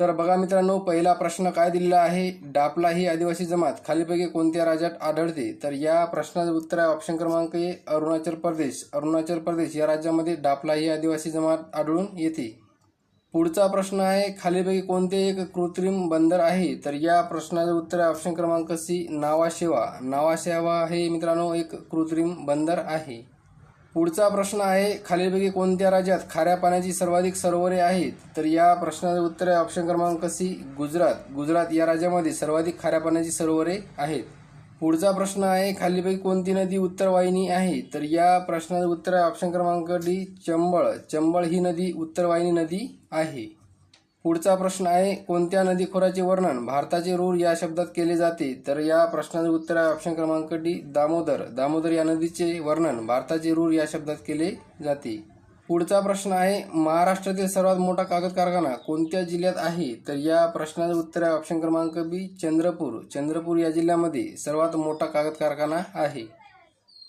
तर बघा मित्रांनो पहिला प्रश्न काय दिलेला आहे? डापला ही आदिवासी जमात. खालीपैकी कोणत्या राज्यात आढळते? तर या प्रश्नाचं उत्तर आहे ऑप्शन क्रमांक ए अरुणाचल प्रदेश. अरुणाचल प्रदेश या राज्यामध्ये डापला ही आदिवासी जमात आढळून येते. पुढचा प्रश्न आहे खालीपैकी कोणते एक कृत्रिम बंदर आहे? तर या प्रश्नाचं उत्तर आहे ऑप्शन क्रमांक सी नावाशेवा. नावाशेवा हे मित्रांनो एक कृत्रिम बंदर आहे. पुढचा प्रश्न आहे खालीलपैकी कोणत्या राज्यात खाऱ्या पाण्याची सर्वाधिक सरोवरे आहेत? तर या प्रश्नाचं उत्तर आहे ऑप्शन क्रमांक सी गुजरात. गुजरात या राज्यामध्ये सर्वाधिक खाऱ्या पाण्याची सरोवरे आहेत. पुढचा प्रश्न आहे खालीलपैकी कोणती नदी उत्तर वाहिनी आहे? तर या प्रश्नाचं उत्तर आहे ऑप्शन क्रमांक डी चंबळ. चंबळ ही नदी उत्तर वाहिनी नदी आहे. पुढचा प्रश्न आहे कोणत्या नदीखोराचे वर्णन भारताचे रूर या शब्दात केले जाते? तर या प्रश्नाचे उत्तर आहे ऑप्शन क्रमांक डी दामोदर. दामोदर या नदीचे वर्णन भारताचे रूर या शब्दात केले जाते. पुढचा प्रश्न आहे महाराष्ट्रातील सर्वात मोठा कागद कारखाना कोणत्या जिल्ह्यात आहे? तर या प्रश्नाचं उत्तर आहे ऑप्शन क्रमांक बी चंद्रपूर. चंद्रपूर या जिल्ह्यामध्ये सर्वात मोठा कागद कारखाना आहे.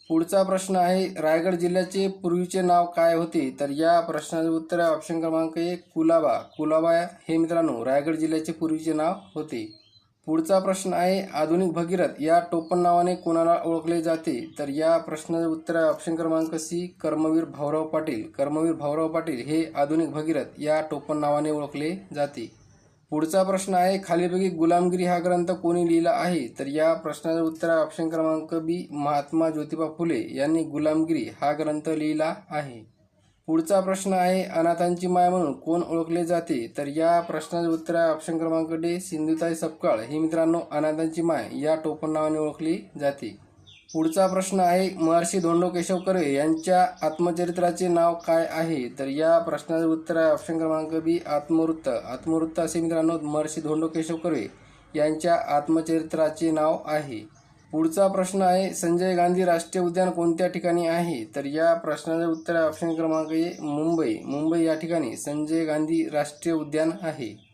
पुढचा प्रश्न आहे रायगड जिल्ह्याचे पूर्वीचे नाव काय होते? तर या प्रश्नाचे उत्तर आहे ऑप्शन क्रमांक एक कुलाबा. कुलाबा हे मित्रांनो रायगड जिल्ह्याचे पूर्वीचे नाव होते. पुढचा प्रश्न आहे आधुनिक भगीरथ या टोपण नावाने कोणाला ओळखले जाते? तर या प्रश्नाचे उत्तर आहे ऑप्शन क्रमांक सी कर्मवीर भाऊराव पाटील. कर्मवीर भाऊराव पाटील हे आधुनिक भगीरथ या टोपण नावाने ओळखले जाते. पुढचा प्रश्न आहे खालीपैकी गुलामगिरी हा ग्रंथ कोणी लिहिला आहे? तर या प्रश्नाचं उत्तर ऑप्शन क्रमांक बी महात्मा ज्योतिबा फुले यांनी गुलामगिरी हा ग्रंथ लिहिला आहे. पुढचा प्रश्न आहे अनाथांची माय म्हणून कोण ओळखले जाते? तर या प्रश्नाचं उत्तर आहे ऑप्शन क्रमांक डी सिंधुताई सपकाळ. ही मित्रांनो अनाथांची माय या टोपण नावाने ओळखली जाते. पुढचा प्रश्न आहे महर्षी धोंडो केशव कर्वे यांच्या आत्मचरित्राचे नाव काय आहे? तर या प्रश्नाचे उत्तर आहे ऑप्शन क्रमांक बी आत्मवृत्त. आत्मवृत्त असे मित्रांनो महर्षी धोंडो केशव कर्वे यांच्या आत्मचरित्राचे नाव आहे. पुढचा प्रश्न आहे संजय गांधी राष्ट्रीय उद्यान कोणत्या ठिकाणी आहे? तर या प्रश्नाचे उत्तर आहे ऑप्शन क्रमांक ए मुंबई. मुंबई या ठिकाणी संजय गांधी राष्ट्रीय उद्यान आहे.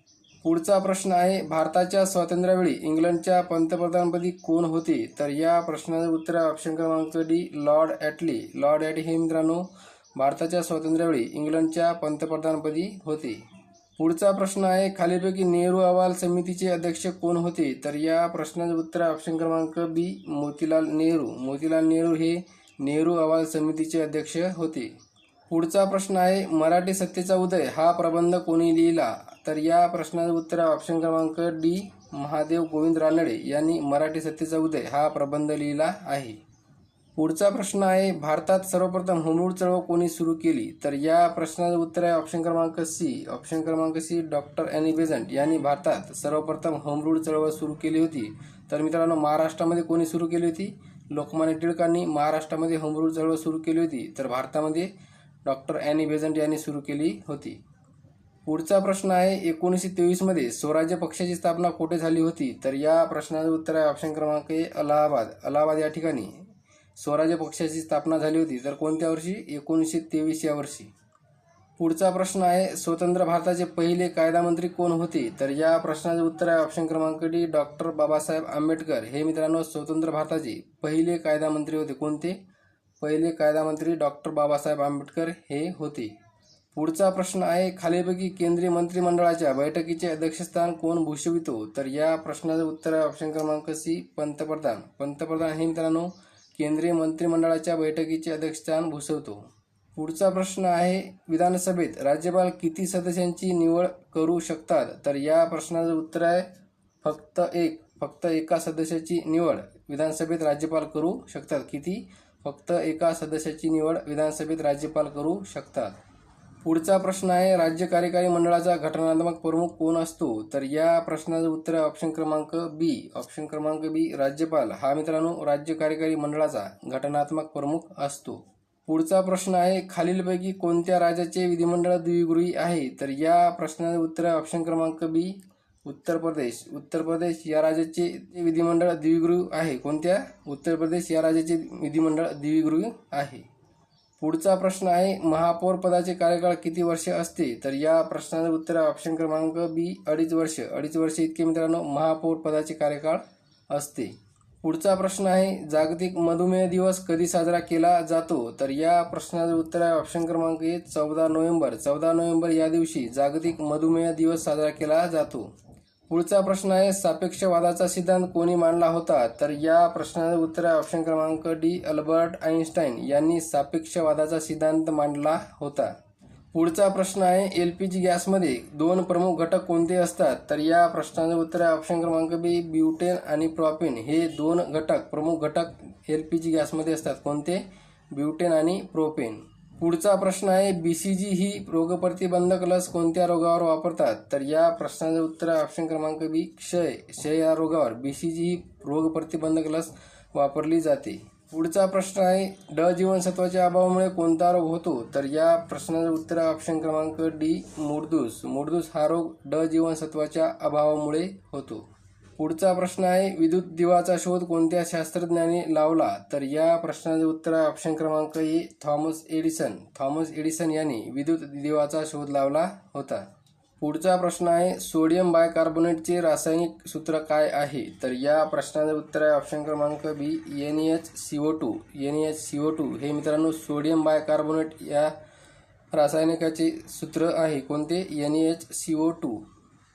पुढचा प्रश्न आहे भारताच्या स्वातंत्र्यावेळी इंग्लंडच्या पंतप्रधानपदी कोण होते? तर या प्रश्नाचे उत्तर ऑप्शन क्रमांक D Lord Attlee Lord Attlee हे मित्रांनो भारताच्या स्वातंत्र्यावेळी इंग्लंडच्या पंतप्रधानपदी होते. पुढचा प्रश्न आहे खालीपैकी नेहरू अहवाल समितीचे अध्यक्ष कोण होते? तर या प्रश्नाचे उत्तर ऑप्शन क्रमांक बी मोतीलाल नेहरू. मोतीलाल नेहरू हे नेहरू अहवाल समितीचे अध्यक्ष होते. पुढचा प्रश्न आहे मराठी सत्तेचा उदय हा प्रबंध कोणी लिहिला? तर या प्रश्नाचं उत्तर आहे ऑप्शन क्रमांक डी महादेव गोविंद रानडे यांनी मराठी सत्तेचा उदय हा प्रबंध लिहिला आहे. पुढचा प्रश्न आहे भारतात सर्वप्रथम होमरूळ चळवळ कोणी सुरू केली? तर या प्रश्नाचं उत्तर आहे ऑप्शन क्रमांक सी ऑप्शन क्रमांक सी डॉक्टर एनी बेझंट यांनी भारतात सर्वप्रथम होमरूळ चळवळ सुरू केली होती. तर मित्रांनो महाराष्ट्रामध्ये कोणी सुरू केली होती? लोकमान्य टिळकांनी महाराष्ट्रामध्ये होमरूळ चळवळ सुरू केली होती. तर भारतामध्ये डॉक्टर अॅनी बेझंट यांनी सुरू केली होती. पुढचा प्रश्न आहे एकोणीसशे तेवीसमध्ये स्वराज्य पक्षाची स्थापना कुठे झाली होती? तर या प्रश्नाचं उत्तर आहे ऑप्शन क्रमांक ए अलाहाबाद. अलाहाबाद या ठिकाणी स्वराज्य पक्षाची स्थापना झाली होती. तर कोणत्या वर्षी? एकोणीसशे तेवीस या वर्षी. पुढचा प्रश्न आहे स्वतंत्र भारताचे पहिले कायदामंत्री कोण होते? तर या प्रश्नाचे उत्तर आहे ऑप्शन क्रमांक डी डॉक्टर बाबासाहेब आंबेडकर. हे मित्रांनो स्वतंत्र भारताचे पहिले कायदामंत्री होते. कोणते? पहिले कायदामंत्री डॉक्टर बाबासाहेब आंबेडकर हे होते. पुढचा प्रश्न आहे खालीपैकी केंद्रीय मंत्रिमंडळाच्या बैठकीचे अध्यक्षस्थान कोण भूषवितो? तर या प्रश्नाचं उत्तर आहे ऑप्शन क्रमांक सी पंतप्रधान. पंतप्रधान हे मित्रांनो केंद्रीय मंत्रिमंडळाच्या बैठकीचे अध्यक्षस्थान भूषवतो. पुढचा प्रश्न आहे विधानसभेत राज्यपाल किती सदस्यांची निवड करू शकतात? तर या प्रश्नाचं उत्तर आहे फक्त एक फक्त एका सदस्याची निवड विधानसभेत राज्यपाल करू शकतात. किती? फक्त एका सदस्याची निवड विधानसभेत राज्यपाल करू शकतात. पुढचा प्रश्न आहे राज्य कार्यकारी मंडळाचा घटनात्मक प्रमुख कोण असतो? तर या प्रश्नाचं उत्तर आहे ऑप्शन क्रमांक बी ऑप्शन क्रमांक बी राज्यपाल. हा मित्रांनो राज्य कार्यकारी मंडळाचा घटनात्मक प्रमुख असतो. पुढचा प्रश्न आहे खालीलपैकी कोणत्या राज्याचे विधिमंडळ द्विगृही आहे? तर या प्रश्नाचं उत्तर आहे ऑप्शन क्रमांक बी उत्तर प्रदेश. उत्तर प्रदेश या राज्याचे विधिमंडळ द्विगृह आहे. कोणत्या? उत्तर प्रदेश या राज्याचे विधिमंडळ द्विगृह आहे. पुढचा प्रश्न आहे महापौर पदाचे कार्यकाळ किती वर्ष असते? तर या प्रश्नाचं उत्तर ऑप्शन क्रमांक बी अडीच वर्ष. अडीच वर्ष इतके मित्रांनो महापौर पदाचे कार्यकाळ असते. पुढचा प्रश्न आहे जागतिक मधुमेह दिवस कधी साजरा केला जातो? तर या प्रश्नाचं उत्तर आहे ऑप्शन क्रमांक ए चौदा नोव्हेंबर. चौदा नोव्हेंबर या दिवशी जागतिक मधुमेह दिवस साजरा केला जातो. पुढचा प्रश्न आहे सापेक्षवादाचा सिद्धांत कोणी मांडला होता? तर या प्रश्नाचं उत्तर आहे ऑप्शन क्रमांक डी अल्बर्ट आईन्स्टाईन यांनी सापेक्षवादाचा सिद्धांत मांडला होता. पुढचा प्रश्न आहे एल पी जी गॅसमध्ये दोन प्रमुख घटक कोणते असतात? तर या प्रश्नाचं उत्तर आहे ऑप्शन क्रमांक बी ब्युटेन आणि प्रॉपेन. हे दोन घटक प्रमुख घटक एल पी जी गॅसमध्ये असतात. कोणते? ब्युटेन आणि प्रोपेन. पुढचा प्रश्न आहे बी सी जी ही रोगप्रतिबंधक लस कोणत्या रोगावर वापरतात? तर या प्रश्नाचं उत्तर ऑप्शन क्रमांक बी क्षय. क्षय या रोगावर बी सी जी ही रोगप्रतिबंधक लस वापरली जाते. पुढचा प्रश्न आहे ड जीवनसत्वाच्या अभावामुळे कोणता रोग होतो? तर या प्रश्नाचं उत्तर ऑप्शन क्रमांक डी मुर्दूस. मुर्दूस हा रोग ड जीवनसत्वाच्या अभावामुळे होतो. पुढचा प्रश्न आहे विद्युत दिवाचा शोध कोणत्या शास्त्रज्ञाने लावला? तर या प्रश्नाचे उत्तर आहे ऑप्शन क्रमांक A Thomas Edison. Thomas Edison यांनी विद्युत दिवाचा शोध लावला होता. पुढचा प्रश्न आहे सोडियम बायकार्बोनेटचे रासायनिक सूत्र काय आहे? तर या प्रश्नाचे उत्तर आहे ऑप्शन क्रमांक B N H C O two N H C O two हे मित्रांनो सोडियम बायकार्बोनेट या रासायनिकाचे सूत्र आहे. कोणते? N H C O two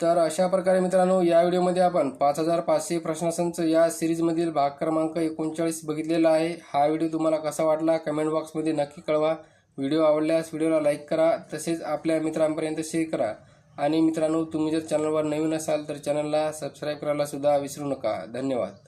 तर अशा प्रकारे मित्रांनो या व्हिडिओमध्ये आपण पाच हजार पाचशे प्रश्नसंच या सिरीजमधील भाग क्रमांक एकोणचाळीस बघितलेला आहे. हा व्हिडिओ तुम्हाला कसा वाटला कमेंट बॉक्समध्ये नक्की कळवा. व्हिडिओ आवडल्यास व्हिडिओला लाईक करा तसेच आपल्या मित्रांपर्यंत शेअर करा. आणि मित्रांनो तुम्ही जर चॅनलवर नवीन असाल तर चॅनलला सबस्क्राईब करायला सुद्धा विसरू नका. धन्यवाद.